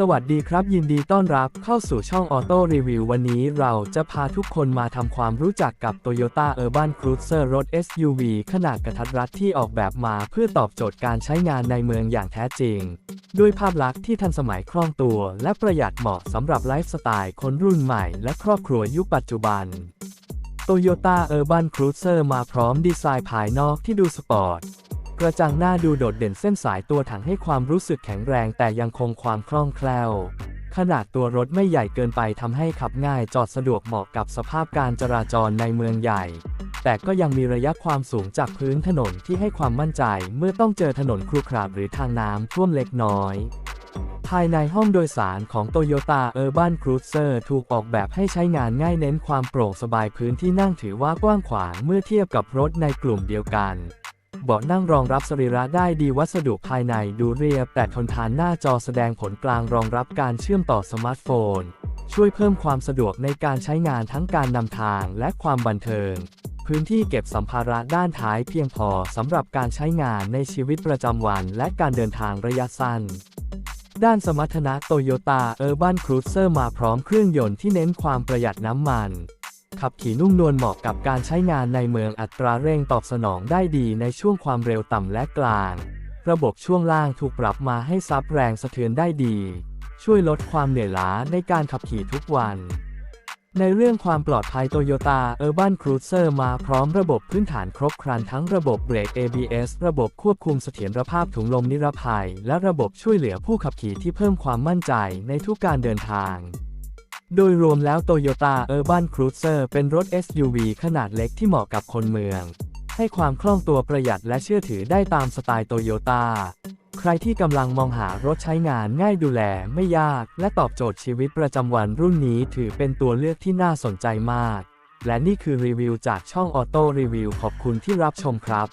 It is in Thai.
สวัสดีครับ ยินดีต้อนรับเข้าสู่ช่องออโต้รีวิววันนี้เราจะพาทุกคนมาทำความรู้จักกับ Toyota Urban Cruiser รถ SUV ขนาดกระทัดรัดที่ออกแบบมาเพื่อตอบโจทย์การใช้งานในเมืองอย่างแท้จริง ด้วยภาพลักษณ์ที่ทันสมัยคล่องตัว และประหยัดเหมาะสำหรับไลฟ์สไตล์คนรุ่นใหม่และครอบครัวยุคปัจจุบัน Toyota Urban Cruiser มาพร้อมดีไซน์ภายนอกที่ดูสปอร์ต กระจังหน้าดูโดดเด่นเส้นสายตัวถังให้ความรู้สึกแข็งแรงแต่ยังคงความคล่องแคล่ว ขนาดตัวรถไม่ใหญ่เกินไปทำให้ขับง่ายจอดสะดวกเหมาะกับสภาพการจราจรในเมืองใหญ่ แต่ก็ยังมีระยะความสูงจากพื้นถนนที่ให้ความมั่นใจ เมื่อต้องเจอถนนครุขระหรือทางน้ำท่วมเล็กน้อยภายในห้องโดยสารของ Toyota Urban Cruiser ถูกออกแบบให้ใช้งานง่ายเน้นความโปร่งสบายพื้นที่นั่งถือว่ากว้างขวางเมื่อเทียบกับรถในกลุ่มเดียวกัน เบาะนั่งรองรับสรีระได้ดีวัสดุภายในดูเรียบแต่ทนทานหน้าจอแสดงผลกลางรองรับการเชื่อมต่อสมาร์ทโฟน ช่วยเพิ่มความสะดวกในการใช้งานทั้งการนำทางและความบันเทิง พื้นที่เก็บสัมภาระด้านท้ายเพียงพอสำหรับการใช้งานในชีวิตประจำวันและการเดินทางระยะสั้นด้านสมรรถนะโตโยต้าเออร์บันครูเซอร์มาพร้อมเครื่องยนต์ที่เน้นความประหยัดน้ำมัน ขับขี่นุ่มนวลเหมาะกับการใช้งานในเมืองอัตราเร่งตอบสนองได้ดีในช่วงความเร็วต่ำและกลาง ระบบช่วงล่างถูกปรับมาให้ซับแรงสะเทือนได้ดี ช่วยลดความเหนื่อยล้าในการขับขี่ทุกวัน ในเรื่องความปลอดภัย Toyota Urban Cruiser มาพร้อมระบบพื้นฐานครบครันทั้งระบบเบรก ABS ระบบควบคุมเสถียรภาพถุงลมนิรภัย และระบบช่วยเหลือผู้ขับขี่ที่เพิ่มความมั่นใจในทุกการเดินทาง โดยรวมแล้ว Toyota Urban Cruiser เป็นรถ SUV ขนาดเล็กที่เหมาะกับคนเมือง ให้ความคล่องตัวประหยัดและเชื่อถือได้ตามสไตล์โตโยต้าใครที่กำลังมองหารถใช้งานง่ายดูแลไม่ยาก และตอบโจทย์ชีวิตประจำวันรุ่นนี้ถือเป็นตัวเลือกที่น่าสนใจมาก และนี่คือรีวิวจากช่องออโต้รีวิวขอบคุณที่รับชมครับ